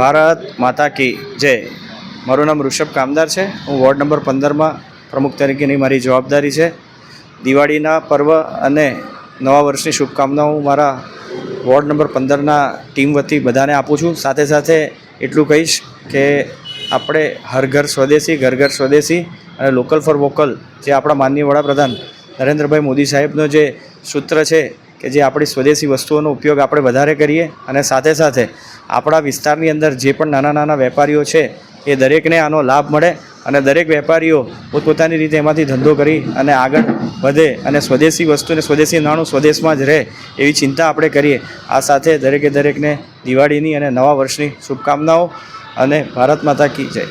ભારત માતા કી જય. મારું નામ ઋષભ કામદાર છે. હું વોર્ડ નંબર પંદરમાં પ્રમુખ તરીકેની મારી જવાબદારી છે. દિવાળીના પર્વ અને નવા વર્ષની શુભકામનાઓ હું મારા વોર્ડ નંબર પંદરના ટીમ વતી બધાને આપું છું. સાથે સાથે એટલું કહીશ કે આપણે હર ઘર સ્વદેશી, ઘર ઘર સ્વદેશી અને લોકલ ફોર વોકલ જે આપણા માનનીય વડાપ્રધાન નરેન્દ્રભાઈ મોદી સાહેબનો જે સૂત્ર છે કે જે આપણી સ્વદેશી વસ્તુઓનો ઉપયોગ આપણે વધારે કરીએ અને સાથે સાથે આપણા વિસ્તારની અંદર જે પણ નાના નાના વેપારીઓ છે, એ દરેકને આનો લાભ મળે અને દરેક વેપારીઓ પોતપોતાની રીતે એમાંથી ધંધો કરી અને આગળ વધે અને સ્વદેશી વસ્તુને સ્વદેશી નાણું સ્વદેશમાં જ રહે એવી ચિંતા આપણે કરીએ. આ સાથે દરેકે દરેકને દિવાળીની અને નવા વર્ષની શુભકામનાઓ અને ભારત માતા કી જય.